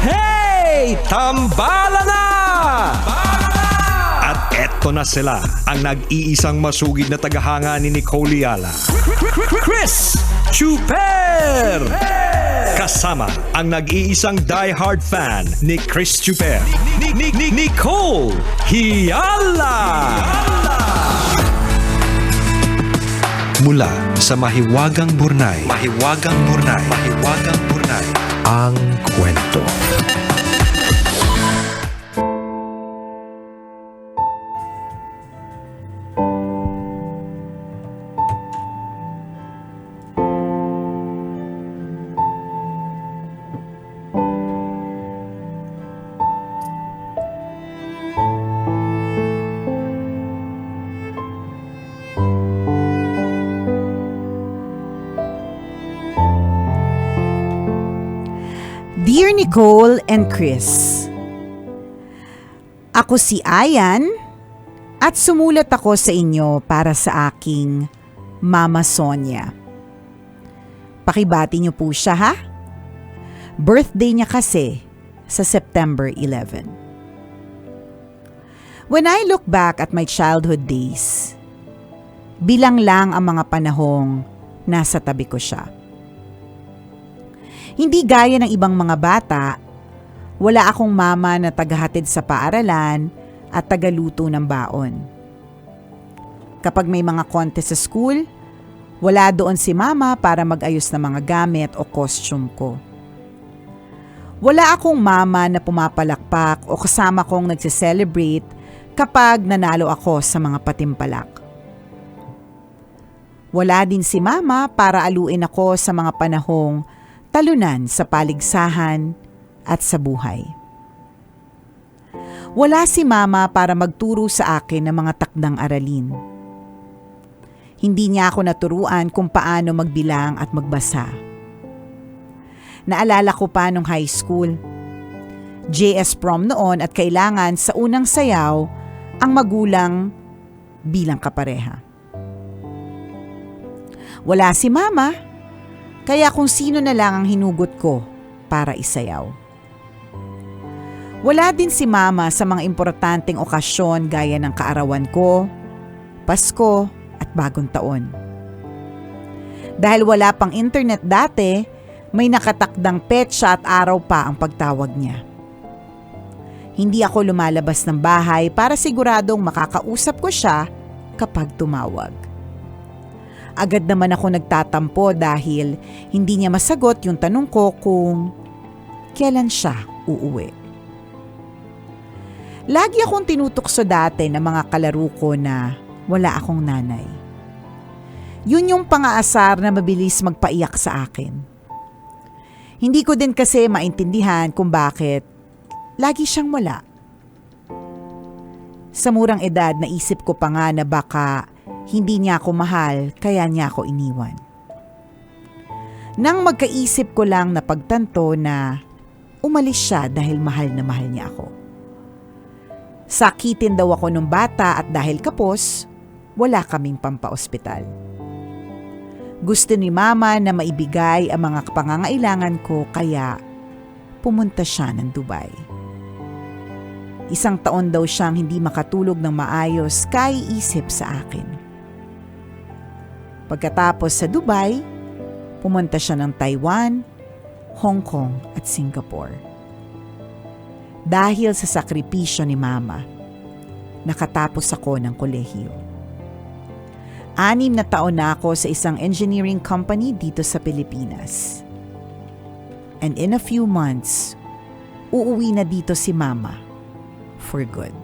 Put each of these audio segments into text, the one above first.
Hey! Tambala na! At eto na sila, ang nag-iisang masugid na tagahanga ni Nicole Yala. Chris Chuper! Kasama ang nag-iisang die-hard fan ni Chris Chuper. Ni- ni- ni- Nicole Hiala! Mula sa Mahiwagang Burnay. Mahiwagang Burnay. Mahiwagang Burnay. Ang kwento. Nicole and Chris, Ako si Ayan at sumulat ako sa inyo para sa aking Mama Sonia. Pakibati niyo po siya ha? Birthday niya kasi sa September 11. When I look back at my childhood days, bilang lang ang mga panahong nasa tabi ko siya. Hindi gaya ng ibang mga bata, wala akong mama na tagahatid sa paaralan at tagaluto ng baon. Kapag may mga contest sa school, wala doon si mama para mag-ayos ng mga gamit o costume ko. Wala akong mama na pumapalakpak o kasama kong nagse-celebrate kapag nanalo ako sa mga patimpalak. Wala din si mama para aluin ako sa mga panahong talunan sa paligsahan at sa buhay. Wala si mama para magturo sa akin ng mga takdang aralin. Hindi niya ako naturuan kung paano magbilang at magbasa. Naalala ko pa nung high school. JS prom noon at kailangan sa unang sayaw ang magulang bilang kapareha. Wala si mama, kaya kung sino na lang ang hinugot ko para isayaw. Wala din si mama sa mga importanteng okasyon gaya ng kaarawan ko, Pasko at bagong taon. Dahil wala pang internet dati, may nakatakdang petsa at araw pa ang pagtawag niya. Hindi ako lumalabas ng bahay para siguradong makakausap ko siya kapag tumawag. Agad naman ako nagtatampo dahil hindi niya masagot yung tanong ko kung kailan siya uuwi. Lagi akong tinutukso dati ng mga kalaro ko na wala akong nanay. Yun yung pangaasar na mabilis magpaiyak sa akin. Hindi ko din kasi maintindihan kung bakit lagi siyang wala. Sa murang edad, naisip ko pa nga na baka hindi niya ako mahal kaya niya ako iniwan. Nang magkaisip ko lang na pagtanto na umalis siya dahil mahal na mahal niya ako. Sakitin daw ako nung bata at dahil kapos, wala kaming pampaospital. Gusto ni mama na maibigay ang mga pangangailangan ko kaya pumunta siya ng Dubai. Isang taon daw siyang hindi makatulog ng maayos kaiisip sa akin. Pagkatapos sa Dubai, pumunta siya ng Taiwan, Hong Kong at Singapore. Dahil sa sakripisyo ni Mama, nakatapos ako ng kolehiyo. Anim na taon na ako sa isang engineering company dito sa Pilipinas. And in a few months, uuwi na dito si Mama for good.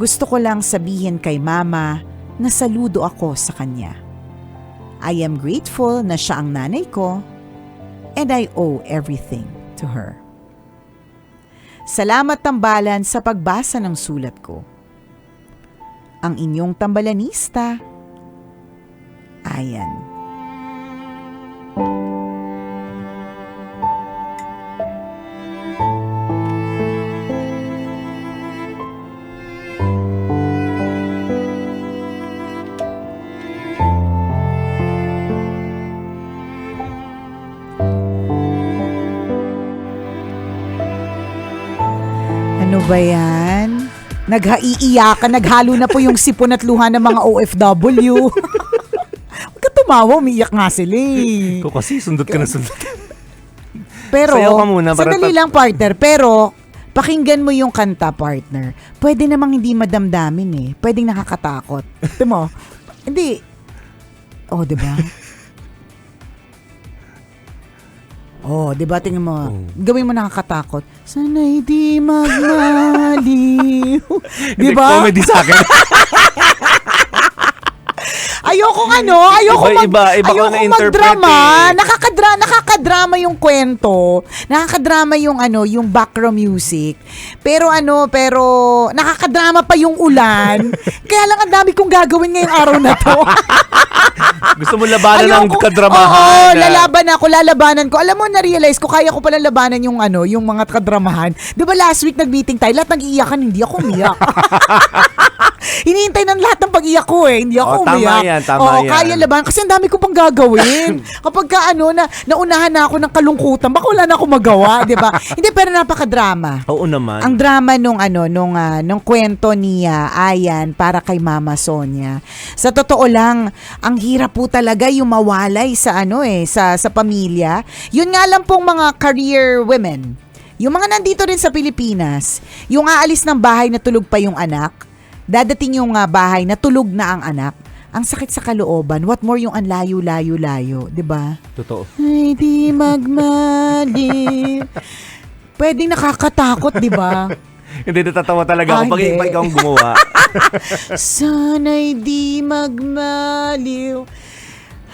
Gusto ko lang sabihin kay Mama na saludo ako sa kanya. I am grateful na siya ang nanay ko and I owe everything to her. Salamat tambalan sa pagbasa ng sulat ko. Ang inyong tambalanista, Ayan. Ba yan? Naghaiiyakan, naghalo na po yung sipon at luha ng mga OFW. Huwag ka tumawa, umiiyak nga sila eh. Ko kasi sundot ka na sundot. Pero, Sayaw ka muna para sandali lang partner, pero pakinggan mo yung kanta partner. Pwede namang hindi madamdamin eh. Pwedeng nakakatakot. Ito mo, hindi. Oh, di ba? Oh, di ba? Tingnan mo. Oh. Gawin mo nakakatakot. Sana'y di magmaliw. di Hindi, ba? Comedy sa akin. Ayoko ano, ayoko Iba- mag, iba- iba ko ayoko na-interpret magdrama. eh. Nakakadra, nakakadrama yung kwento. Nakakadrama yung ano, yung background music. Pero ano, pero nakakadrama pa yung ulan. Kaya lang ang dami kong gagawin ngayong araw na to. Gusto mo labanan ng Ayoko- kadramahan. Oo, lalaban ako, lalabanan ko. Alam mo, na-realize ko, kaya ko pala labanan yung ano, yung mga kadramahan. Di ba last week nag-meeting tayo, lahat nag-iiyakan, hindi ako umiyak. Hinihintay ng lahat ng pag-iyak ko eh. Hindi ako tama umiyak. yan, tama Oo, yan. kaya laban. Kasi ang dami ko pang gagawin. Kapag ka ano, na, naunahan na ako ng kalungkutan, baka wala na ako magawa, di ba? Hindi, pero napakadrama. Oo naman. Ang drama nung ano nung ah, nung kwento ni ah, Ayan para kay Mama Sonia. Sa totoo lang, ang hirap po talaga yung mawalay sa ano eh sa sa pamilya. Yun nga lang pong mga career women. Yung mga nandito rin sa Pilipinas, yung aalis ng bahay na tulog pa yung anak, dadating yung ah, bahay na tulog na ang anak. Ang sakit sa kalooban. What more yung ang layo-layo-layo, 'di ba? Totoo. Ay, di magmali. Pwedeng nakakatakot, di ba? Hindi natatawa talaga ako pag pag ikaw ang gumawa. Sana'y di magmaliw.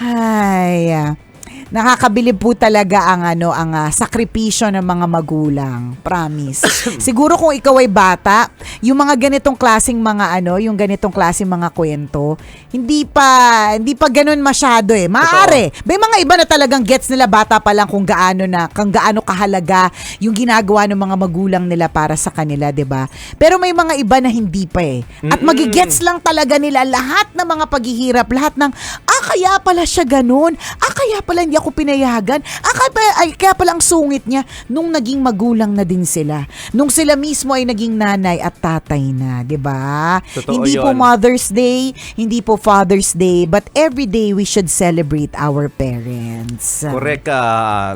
Ay, ah. Nakakabilib po talaga ang ano ang ah, sakripisyo ng mga magulang. Promise. Siguro kung ikaw ay bata, yung mga ganitong klasing mga ano, yung ganitong klasing mga kwento, hindi pa hindi pa ganoon masyado eh. Maaari. May mga iba na talagang gets nila bata pa lang kung gaano na kung gaano kahalaga yung ginagawa ng mga magulang nila para sa kanila, 'di ba? Pero may mga iba na hindi pa eh. At magigets lang talaga nila lahat ng mga paghihirap, lahat ng ah kaya pala siya ganun. Ah kaya pala hindi ako pinayagan. Ah kaya pala, ay, kaya pala ang sungit niya nung naging magulang na din sila. Nung sila mismo ay naging nanay at tatay na, 'di ba? Hindi po yun. Mother's Day, hindi po Father's Day, but every day we should celebrate our parents. Correct ka.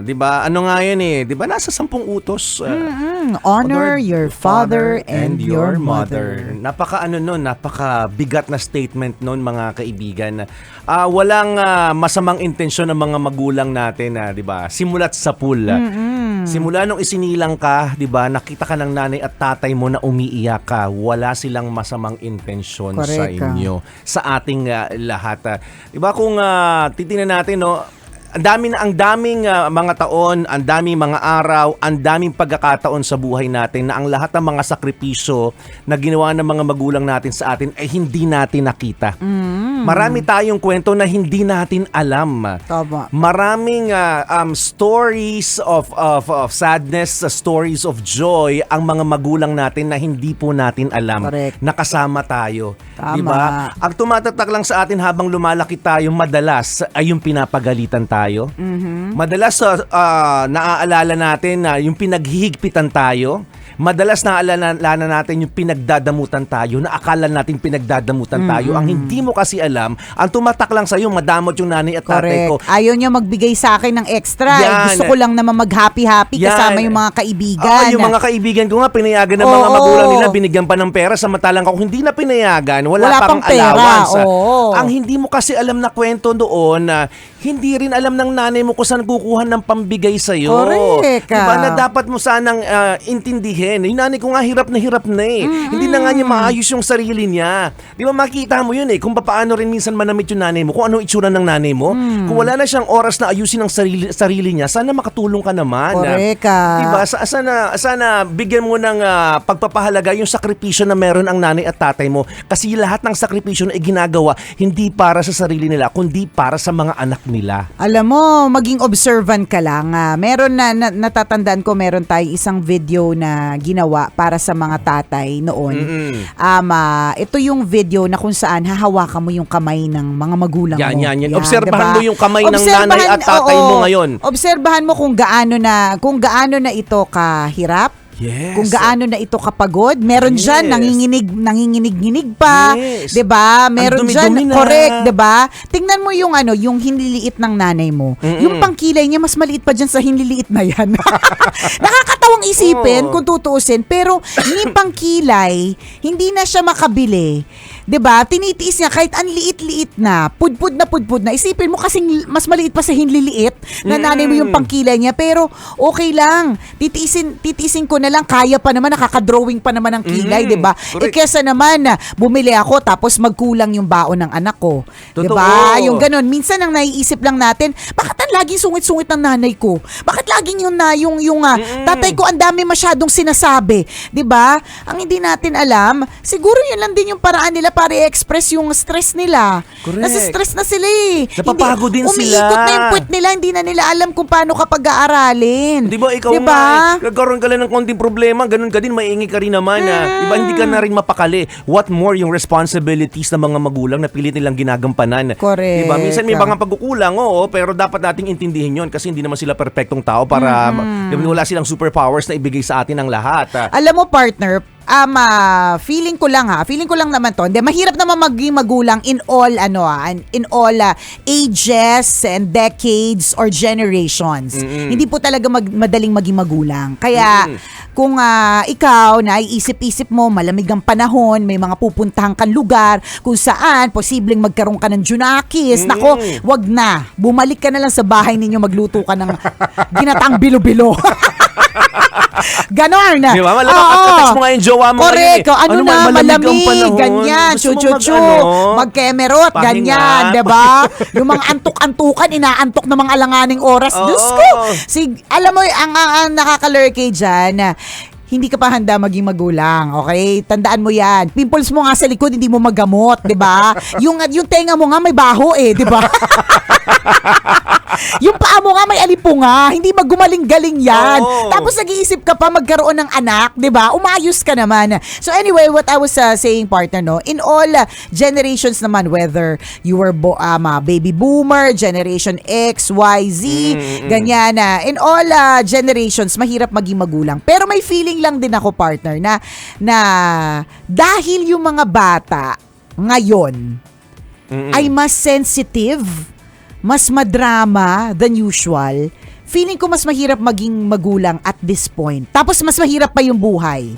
'Di ba? Ano nga 'yan eh? 'Di ba nasa sampung utos? uh, Mm, honor your father and your mother. Napaka ano nun, napaka bigat na statement nun mga kaibigan. Ah, walang ah, masamang intensyon ng mga magulang natin, ah, 'di ba? Simulat sa pool. ah. Simula nung isinilang ka, 'di ba? Nakita ka ng nanay at tatay mo na umiiyak ka. Wala silang masamang intensyon sa Correct ka. inyo, sa ating ah, lahat. ah. 'Di ba kung ah, titingnan natin no, ang dami ang daming ah, mga taon, ang daming mga araw, ang daming pagkakataon sa buhay natin na ang lahat ng mga sakripisyo na ginawa ng mga magulang natin sa atin ay hindi natin nakita. Marami tayong kwento na hindi natin alam. Tama. Maraming ah, um, stories of, of, of sadness, uh, stories of joy ang mga magulang natin na hindi po natin alam. Correct. Nakasama tayo. Tama. Di ba? Ang tumatatak lang sa atin habang lumalaki tayo, madalas ay yung pinapagalitan tayo. Mm-hmm. Madalas ah, naaalala natin na yung pinaghihigpitan tayo. Madalas naaalala natin yung pinagdadamutan tayo, na akala natin pinagdadamutan tayo. Ang hindi mo kasi alam, ang tumatak lang sa'yo, madamot yung nanay at tatay ko. Correct. Ayaw niya magbigay sa akin ng extra. Eh, Yan. gusto ko lang naman mag-happy-happy kasama yung mga kaibigan. Oo, yung mga kaibigan ko nga, pinayagan ng mga Oo. magulang nila, binigyan pa ng pera, samantalang ako hindi na pinayagan, wala, Wala pang pang pera, allowance. oo. Ang hindi mo kasi alam na kwento doon, na hindi rin alam ng nanay mo kung saan kukuha ng pambigay sa'yo. Correct. Diba na dapat mo sanang ah, intindihin. Yung nanay ko nga hirap na hirap na eh. Hindi na nga niya maayos yung sarili niya. Di ba makita mo yun eh, kung paano rin minsan manamit yung nanay mo, kung ano itsura ng nanay mo. Mm. Kung wala na siyang oras na ayusin ang sarili, sarili niya, sana makatulong ka naman. Correct ka. Diba? Sa, sana, sana bigyan mo ng ah, pagpapahalaga yung sakripisyo na meron ang nanay at tatay mo. Kasi lahat ng sakripisyo na ginagawa, hindi para sa sarili nila, kundi para sa mga anak nila. Alam mo, maging observant ka lang. ah. meron na, na natatandaan ko, meron tayo isang video na ginawa para sa mga tatay noon. Mm-mm. Um, ito yung video na kung saan hahawakan mo yung kamay ng mga magulang Yan, mo. yan, yan. Obserbahan mo yung kamay ng nanay at tatay oo. mo ngayon. Obserbahan mo kung gaano na kung gaano na ito kahirap, Yes. Kung gaano na ito kapagod. Meron Yes. dyan, nanginginig, nanginginig-ginig pa. Yes. 'Di ba? Meron dyan, na. correct, 'di ba? Tingnan mo yung ano, yung hinliliit ng nanay mo. Mm-mm. Yung pangkilay niya mas maliit pa dyan sa hinliliit na yan. Nakakatawang isipin Oo. kung tutuusin, pero yung pangkilay, hindi na siya makabili. 'Di ba? Tinitiis niya kahit ang liit-liit na, pudpud na pudpud na. Isipin mo kasing mas maliit pa sa hinliliit na nanay mo yung pangkilay niya, pero okay lang. Titiisin titiisin ko na lang, kaya pa naman nakaka-drawing pa naman ng kilay, Mm, 'di ba? Correct. kesa naman na bumili ako tapos magkulang yung baon ng anak ko. 'Di ba? Yung ganun, minsan ang naiisip lang natin, bakit ang laging sungit-sungit ng nanay ko? Bakit laging yung na yung yung ah, tatay ko ang dami masyadong sinasabi, 'di ba? Ang hindi natin alam, siguro yun lang din yung paraan nila para i-express yung stress nila. Correct. Nasa stress na sila eh. Napapagod din sila. Umiikot na yung puwet nila, hindi na nila alam kung paano kapag aaralin. Di ba ikaw Di ba? nga, eh, nagkaroon ka lang ng konting problema, ganun ka din, maiingi ka rin naman. ah. Di ba, hindi ka na rin mapakali. What more yung responsibilities ng mga magulang na pilit nilang ginagampanan. Correct. Di ba? Minsan may mga pagkukulang, oo, pero dapat nating intindihin yon kasi hindi naman sila perfectong tao para ba, wala silang superpowers na ibigay sa atin ng lahat. ah. Alam mo partner, um, ah, feeling ko lang ha, feeling ko lang naman to. Hindi, mahirap naman maging magulang in all ano ah, in all ah, ages and decades or generations. Hindi po talaga mag- madaling maging magulang. Kaya kung ah, ikaw na iisip-isip mo malamig ang panahon, may mga pupuntahan kang lugar kung saan posibleng magkaroon ka ng junakis. Nako, wag na. Bumalik ka na lang sa bahay ninyo magluto ka ng ginatang bilo-bilo. Ganon. Di ba? Malamang Oo. text mo nga yung jowa mo Correct. ngayon eh. Ano, Ano na, man, malamig ang malamig, ganyan, Gusto mo chu-chu-chu, mag- ano? magkemerot, Pahinga. ganyan, 'di ba? Yung mga antok-antukan, inaantok ng mga alanganing oras. Oo. Diyos ko. Si, alam mo, ang, ang, ang nakakalurkay dyan, hindi ka pa handa maging magulang, okay? Tandaan mo yan. Pimples mo nga sa likod, hindi mo magamot, di ba? yung, yung tenga mo nga may baho eh, di ba? yung paa mo nga may alipunga, hindi magumaling-galing yan. Oo. Tapos nag-iisip ka pa magkaroon ng anak, 'di ba? Umayos ka naman. So anyway, what I was uh, saying partner no, in all uh, generations naman whether you were bo- um, uh, baby boomer, generation X, Y, Z, ganyan na. in all uh, generations mahirap maging magulang. Pero may feeling lang din ako partner na na dahil yung mga bata ngayon Mm-mm. ay mas sensitive, mas madrama than usual, feeling ko mas mahirap maging magulang at this point. Tapos mas mahirap pa yung buhay.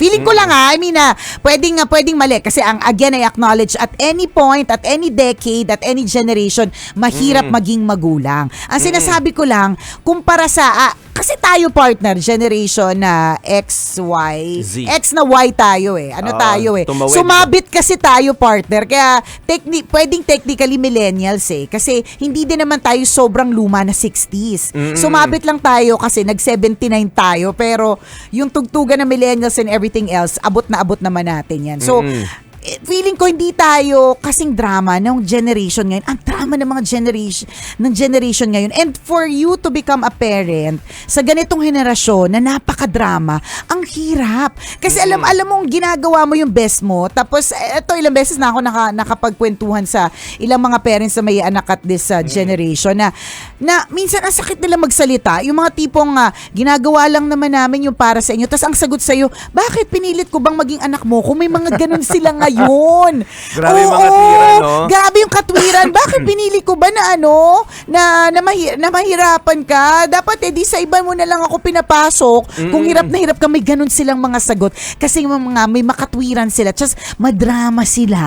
Feeling ko lang ha, I mean na, pwedeng, nga pwedeng mali. Kasi ang, again, I acknowledge at any point, at any decade, at any generation, mahirap maging magulang. Ang sinasabi ko lang, kumpara sa, ah, kasi tayo partner, generation na X, Y, Z. X na Y tayo eh. Ano Oo, tayo eh. tumawid. Sumabit kasi tayo partner. Kaya techni- pwedeng technically millennials eh. Kasi hindi din naman tayo sobrang luma na 60s. Sumabit lang tayo kasi nag-79 tayo. Pero yung tugtugan ng millennials and everything else, abot na abot naman natin yan. So, eh, feeling ko hindi tayo kasing drama ng generation ngayon. Ang drama ng mga generation ng generation ngayon. And for you to become a parent sa ganitong henerasyon na napaka-drama, ang hirap. Kasi alam alam mong ginagawa mo yung best mo. Tapos eh, eto ilang beses na ako naka, nakapagkwentuhan sa ilang mga parents na may anak at this uh, generation na na minsan ang sakit nila magsalita. Yung mga tipong ah, ginagawa lang naman namin yung para sa inyo. Tapos ang sagot sa'yo, bakit pinilit ko bang maging anak mo kung may mga ganun sila ngayon? Grabe yung mga Oo, katwiran, no? Grabe yung katwiran. Bakit pinili ko ba na ano, na, na, mahi- na mahirapan ka? Dapat eh, di sa iba mo na lang ako pinapasok. Kung hirap na hirap ka, may ganun silang mga sagot. Kasi yung mga, may makatwiran sila. Just madrama sila.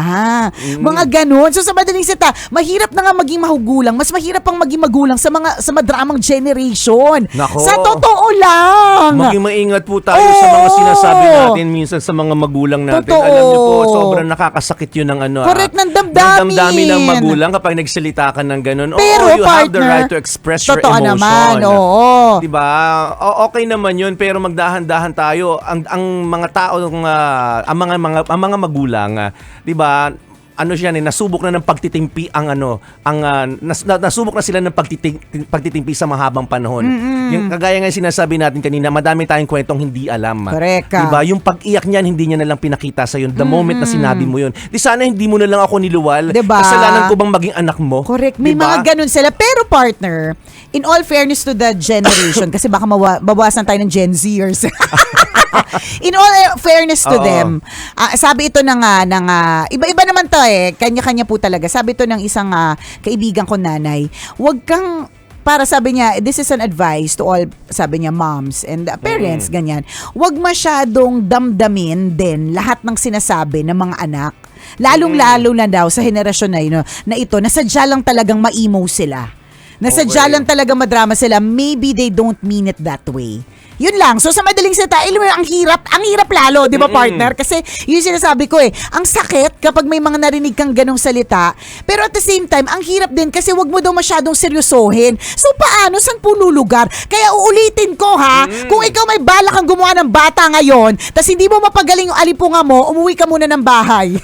Mga ganun. So sa madaling sita, mahirap na nga maging mahugulang. Mas mahirap pang maging magulang sa mga sa madramang generation. Nako. Sa totoo lang. Maging maingat po tayo sa mga Oo. sinasabi natin minsan sa mga magulang natin. Totoo. Alam niyo po, sobrang nakakasakit yun ng ano. ah, Correct, ng damdamin. Ng damdamin ng magulang kapag nagsalita ka ng ganun. Pero, Oo, you have the partner, right to express your totoo emotion. naman, oo. Diba? O, okay naman yun, pero magdahan-dahan tayo. Ang, ang mga tao, mga, ang mga, mga, ang mga magulang, ah, diba, ano siya eh, nasubok na ng pagtitimpi ang ano, ang ah, nas, na- nasubok na sila ng pagtitimpi, pagtitimpi sa mahabang panahon. Yung kagaya yung sinasabi natin kanina, madami tayong kwentong hindi alam. Correct ka. Diba? Yung pag-iyak niyan, hindi niya na lang pinakita sa the moment na sinabi mo yun. Di sana hindi mo na lang ako niluwal. Diba? Kasalanan ko bang maging anak mo? Correct. May Diba? mga ganun sila. Pero partner, in all fairness to the generation, kasi baka mawa- babawasan tayo ng Gen Zers. in all fairness to Oo. them, ah, sabi ito ng, ah, ng ah, iba-iba naman to eh, kanya-kanya po talaga. Sabi ito ng isang ah, kaibigan ko nanay, wag kang para sabi niya, this is an advice to all, sabi niya, moms and uh, parents, ganyan. Huwag masyadong damdamin din lahat ng sinasabi ng mga anak. Lalong-lalo na daw sa henerasyon na, yun, na ito, na sadya lang talagang ma-emo sila. Na sadya Okay. lang talaga madrama sila. Maybe they don't mean it that way. Yun lang. So sa madaling salita, alam mo, ang hirap, ang hirap lalo, di ba partner? Kasi yun sinasabi ko eh, ang sakit kapag may mga narinig kang ganong salita. Pero at the same time, ang hirap din kasi wag mo daw masyadong seryosohin. So paano? Saan po lulugar? Kaya uulitin ko ha, kung ikaw may bala kang gumawa ng bata ngayon, tas hindi mo mapagaling yung alipunga mo, umuwi ka muna ng bahay.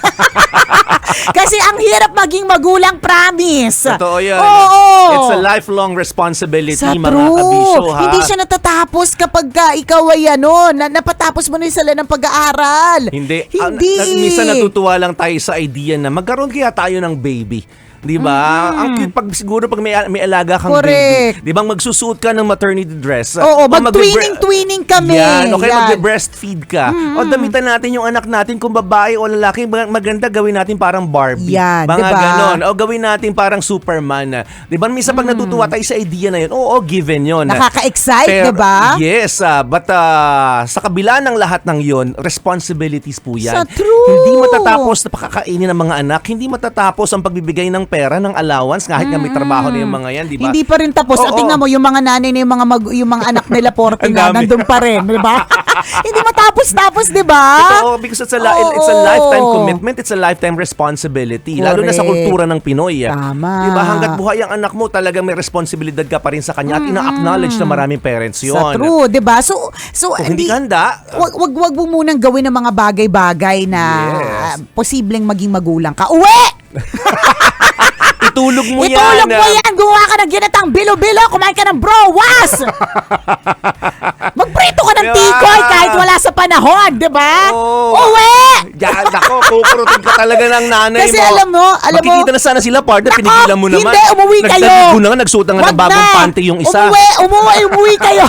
kasi ang hirap maging magulang, promise. Totoo yan. Oo. It's a lifelong responsibility, Sa mga true. kabisyo, ha? Hindi siya natatapos kapag ka ikaw ay ano, na, napatapos mo na sila ng pag-aaral. Hindi. Hindi. na- minsan natutuwa lang tayo sa idea na magkaroon kaya tayo ng baby. Di ba? Ang cute pag siguro pag may may alaga kang Correct. baby. Di ba magsusuot ka ng maternity dress? Oo, O magbe- mag-twinning-twinning kami. Yan, o kaya Yan. magbe-breastfeed ka. O damitan natin yung anak natin kung babae o lalaki, mag- maganda gawin natin parang Barbie. Yan, Mga di ba? ganon. O gawin natin parang Superman. Di ba? Minsan pag natutuwa tayo sa idea na yun, oo, given yun. Nakaka-excite, di ba? Yes, ah, but ah, sa kabila ng lahat ng yon, responsibilities po yan. Sa true. Hindi matatapos na pakakainin ng mga anak, hindi matatapos ang pagbibigay ng pera, ng allowance, kahit nga may trabaho na yung mga yan, di ba? Hindi pa rin tapos. At Oo. tingnan mo, yung mga nanay na yung mga, mag- yung mga anak nila 40 Ang na, dami. nandun pa rin, di ba? Hindi matapos-tapos, di ba? Ito, because it's a, li- it's a Oo. lifetime commitment, it's a lifetime responsibility. Lalo na sa Correct. kultura ng Pinoy. ah. Tama. Di ba? Hanggat buhay ang anak mo, talagang may responsibilidad ka pa rin sa kanya at ina-acknowledge na maraming parents yun. Sa true, 'di ba? So so Kung hindi ka handa, wag wag wag mo munang gawin ng mga bagay-bagay na Yes. ah, posibleng maging magulang ka. Uwi! itulog mo yan. Itulog mo ah. yan! Gumawa ka ng ginatang bilo-bilo! Kumain ka ng browas! Magprito ka ng Diba? tikoy kahit wala sa panahon, di ba? Oo. Uwi! Yan, ako, kukurutin ka talaga ng nanay Kasi mo. alam mo, alam mo- Makikita na sana sila, partner, Nako, pinigilan mo naman. Hindi, umuwi kayo! Nagdaligo na nga, nagsuot na nga ng bagong na! panty yung isa. Umuwi! Umuwi! Umuwi kayo!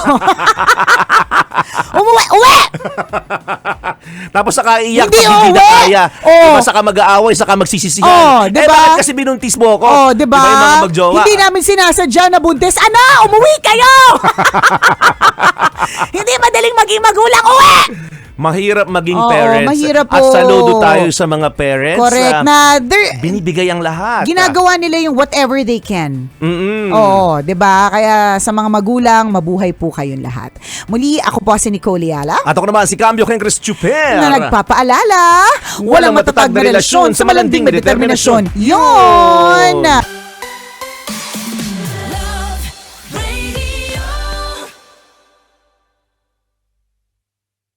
umuwi! Uwi! Tapos saka iyak Hindi, pag hindi na kaya. Oo. Diba, saka mag-aaway, saka magsisisihan. Oo, Eh, diba? bakit kasi binuntis mo ako? Oh, di ba? Diba yung mga magjowa? Hindi namin sinasadya na buntis. Ana, umuwi kayo! Hindi madaling maging magulang. Uwi! Mahirap maging Oo, parents. mahirap At po. saludo tayo sa mga parents. Correct ah, na they're- binibigay ang lahat. ginagawa nila yung whatever they can. Mm-mm. Oo, 'di ba? Kaya sa mga magulang, mabuhay po kayong lahat. Muli, ako po si Nicole Yala. At ako naman si Cambio Ken Chris Chuper. na nagpapaalala, walang matatag na relasyon sa malanding na determinasyon. Yon!